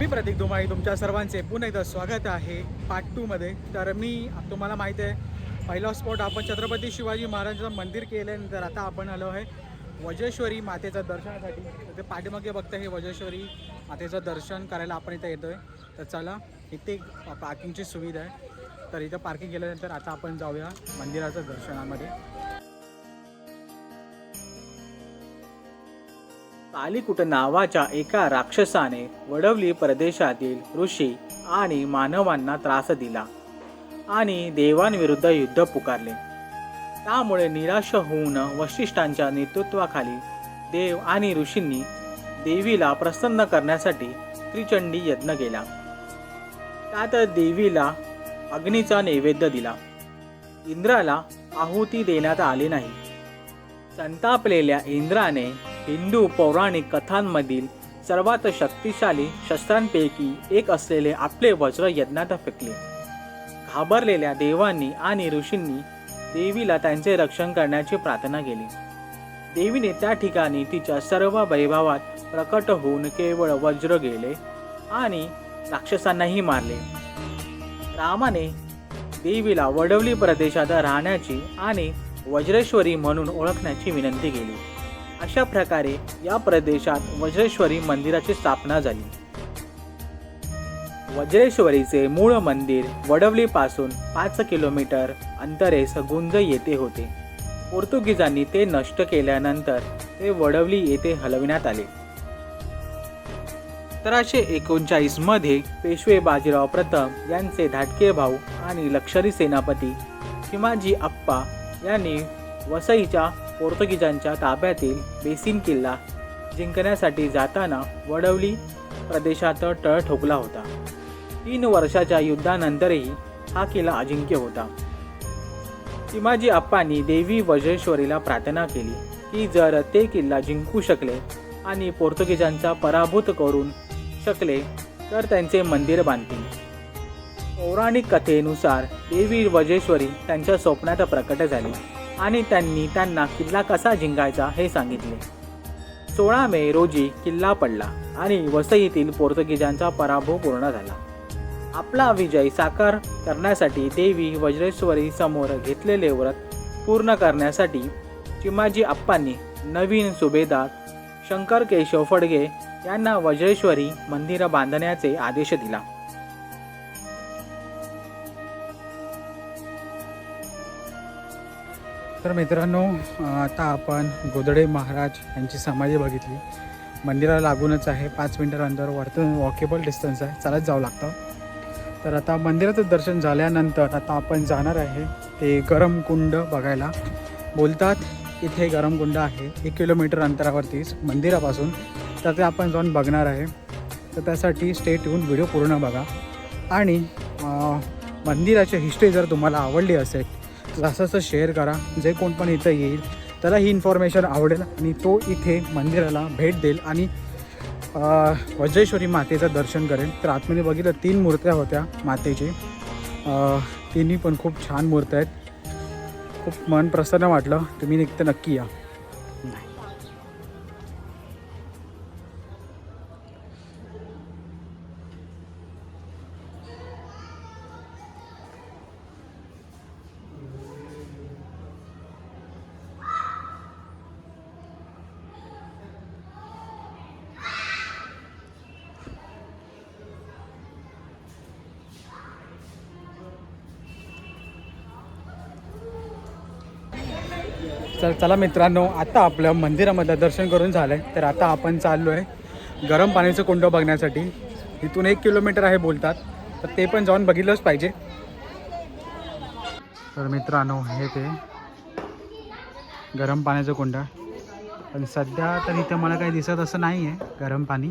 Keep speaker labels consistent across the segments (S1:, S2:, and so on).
S1: मी प्रतीक दुमाई तुमच्या सर्वांचे पुन्हा एकदा स्वागत आहे पार्ट टूमध्ये तर मी तुम्हाला माहीत आहे पहिला स्पॉट आपण छत्रपती शिवाजी महाराजांचं मंदिर केल्यानंतर आता आपण आलो आहे वजेश्वरी मातेच्या दर्शनासाठी. तर ते पाठीमागे बघता हे वजेश्वरी मातेचं दर्शन करायला आपण इथं येतो आहे तर चला इथे पार्किंगची सुविधा आहे. तर इथं पार्किंग केल्यानंतर आता आपण जाऊया मंदिराच्या दर्शनामध्ये. कालिकुट नावाच्या एका राक्षसाने वडवली प्रदेशातील ऋषी आणि मानवांना त्रास दिला आणि देवांविरुद्ध युद्ध पुकारले. त्यामुळे निराश होऊन वशिष्ठांच्या नेतृत्वाखाली देव आणि ऋषींनी देवीला प्रसन्न करण्यासाठी त्रिचंडी यज्ञ केला. त्यात देवीला अग्नीचा नैवेद्य दिला. इंद्राला आहुती देण्यात आली नाही. संतापलेल्या इंद्राने हिंदू पौराणिक कथांमधील सर्वात शक्तिशाली शस्त्रांपैकी एक असलेले आपले वज्र यज्ञात फेकले. घाबरलेल्या देवांनी आणि ऋषींनी देवीला त्यांचे रक्षण करण्याची प्रार्थना केली. देवीने त्या ठिकाणी तिच्या सर्व वैभवात प्रकट होऊन केवळ वज्र गेले आणि राक्षसांनाही मारले. रामाने देवीला वडवली प्रदेशात राहण्याची आणि वज्रेश्वरी म्हणून ओळखण्याची विनंती केली. अशा प्रकारे या प्रदेशात वज्रेश्वरी मंदिराची स्थापना झाली. वज्रेश्वरीचे मूळ मंदिर वडवलीपासून पाच किलोमीटर अंतरेस गुंज येथे होते. पोर्तुगीजांनी ते नष्ट केल्यानंतर ते वडवली येथे हलविण्यात आले. सतराशे एकोणचाळीसमध्ये पेशवे बाजीराव प्रथम यांचे धाटके भाऊ आणि लष्करी सेनापती शिमाजी अप्पा यांनी वसईच्या पोर्तुगीजांच्या ताब्यातील बेसिन किल्ला जिंकण्यासाठी जाताना वडवली प्रदेशात तळ ठोकला होता. तीन वर्षाच्या युद्धानंतरही हा किल्ला अजिंक्य होता. शिमाजी अप्पांनी देवी वज्रेश्वरीला प्रार्थना केली की जर ते किल्ला जिंकू शकले आणि पोर्तुगीजांचा पराभूत करून शकले तर त्यांचे मंदिर बांधतील. पौराणिक कथेनुसार देवी वजेश्वरी त्यांच्या स्वप्नात प्रकट झाली. आणि त्यांनी त्यांना किल्ला कसा जिंकायचा हे सांगितले. सोळा मे रोजी किल्ला पडला आणि वसईतील पोर्तुगीजांचा पराभव पूर्ण झाला. आपला विजय साकार करण्यासाठी देवी वज्रेश्वरी समोर घेतलेले व्रत पूर्ण करण्यासाठी चिमाजी आप्पांनी नवीन सुभेदार शंकर केशव फडगे यांना वज्रेश्वरी मंदिर बांधण्याचे आदेश दिला. तर मित्रांनो आता आपण गोदडे महाराज यांची समाधी बघितली. मंदिराला लागूनच आहे. पाच मिनटं अंतर वरतून वॉकेबल डिस्टन्स आहे. चालत जावं लागतं. तर आता मंदिराचं दर्शन झाल्यानंतर आता आपण जाणार आहे ते गरम कुंड बघायला. बोलतात इथे गरम कुंड आहे. एक किलोमीटर अंतरावरतीच मंदिरापासून. तर ते आपण जाऊन बघणार आहे. तर त्यासाठी स्टेट येऊन व्हिडिओ पूर्ण बघा. आणि मंदिराची हिस्ट्री जर तुम्हाला आवडली असेल जास्त असं असं शेअर करा. जे कोण पण इथं येईल त्याला ही इन्फॉर्मेशन आवडेल आणि तो इथे मंदिराला भेट देईल आणि वज्रेश्वरी मातेचं दर्शन करेल. तर आतमध्ये बघितलं तीन मूर्त्या होत्या मातेचे. तिन्ही पण खूप छान मूर्त्या आहेत. खूप मन प्रसन्न वाटलं. तुम्ही निघतं नक्की या. तर चला मित्रांनो आता आपलं मंदिरामधलं दर्शन करून झालं आहे तर आता आपण चाललो आहे गरम पाण्याचं कुंड बघण्यासाठी. इथून एक किलोमीटर आहे बोलतात. तर ते पण जाऊन बघितलंच पाहिजे. तर मित्रांनो हे ते गरम पाण्याचं कुंड. पण सध्या तर इथं मला काही दिसत असं नाही आहे गरम पाणी.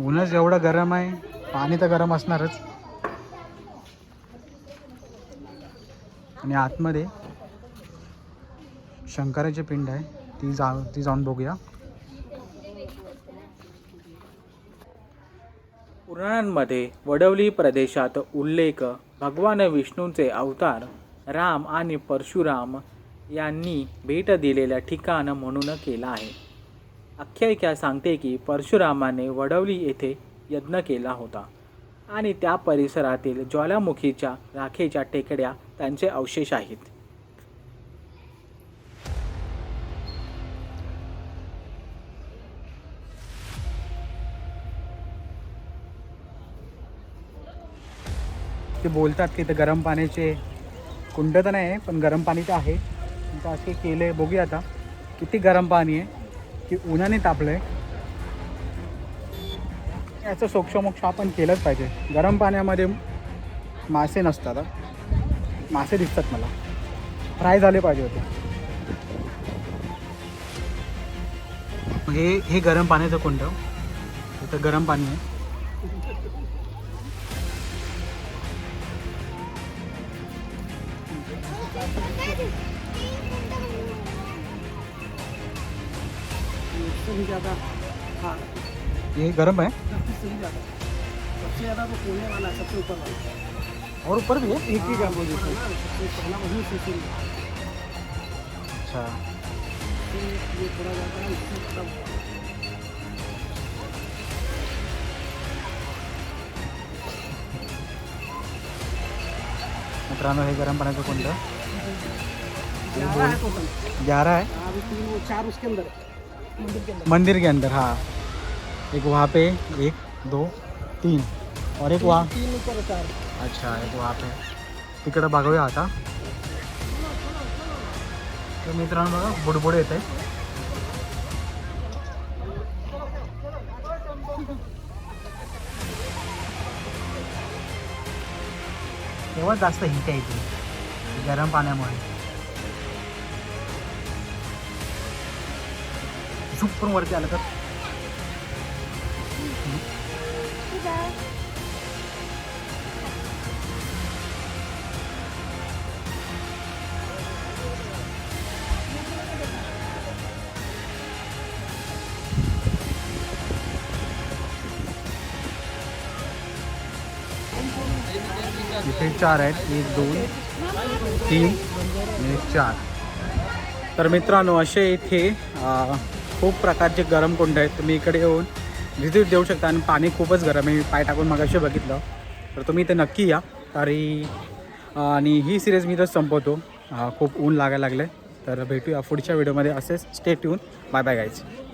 S1: ऊनच एवढं गरम आहे. पाणी तर गरम असणारच. आणि आतमध्ये शंकराची पिंड आहे. ती जा ती जाऊन बघूया. पुराणांमध्ये वडवली प्रदेशात उल्लेख भगवान विष्णूंचे अवतार राम आणि परशुराम यांनी भेट दिलेल्या ठिकाण म्हणून केला आहे.
S2: आख्यायिका सांगते की परशुरामाने वडवली येथे यज्ञ केला होता आणि त्या परिसरातील ज्वालामुखीच्या राखेच्या टेकड्या त्यांचे अवशेष आहेत. ते बोलतात की ते गरम पाण्याचे कुंड तर नाही आहे पण गरम पाणी तर आहे. तर असे केले बघूया आता. किती गरम पाणी आहे की उन्हाने तापलं आहे याचं सोक्षमोक्ष आपण केलंच पाहिजे. गरम पाण्यामध्ये मासे नसतात मासे दिसतात मला. फ्राय झाले पाहिजे होते. हे हे गरम पाण्याचं कुंड. इथं गरम पाणी आहे.
S3: सबसे ज़्यादा हाँ।
S2: ये गरम है?
S3: सबसे ज़्यादा। सबसे ज़्यादा कोने वाला है, सबसे ऊपर वाला।
S2: और ऊपर भी है?
S3: एक ही सबसे पहला वही से शुरू
S2: अच्छा।
S3: ये थोड़ा ज़्यादा है इससे
S2: मित्रांनो हे गरम पाण्याचं कुंड
S3: ग्यारह है टोटल
S2: ग्यारह है
S3: अभी तीन वो चार उसके अंदर है मंदिर के अंदर.
S2: हाँ. एक वहाँ पे एक दो तीन. और एक वहाँ अच्छा एक वहाँ पे. तिकडं बघूया आता. तर मित्रांनो बघा बुडबुड येत तेव्हा जास्त हिट येते गरम पाण्यामुळे. झुक पण वरती आलं तर. इथे चार आहेत. एक दोन तीन आणि चार. तर मित्रांनो असे इथे खूप प्रकारचे गरम कुंड आहेत. तुम्ही इकडे येऊन व्हिजिट देऊ शकता आणि पाणी खूपच गरम आहे. मी पाय टाकून मग असे बघितलं. तर तुम्ही इथे नक्की या. तरी आणि ही सिरीज मी तर संपवतो. खूप ऊन लागायला लागलं तर भेटूया पुढच्या व्हिडिओमध्ये असेच स्टेट येऊन बाय बाय गायचे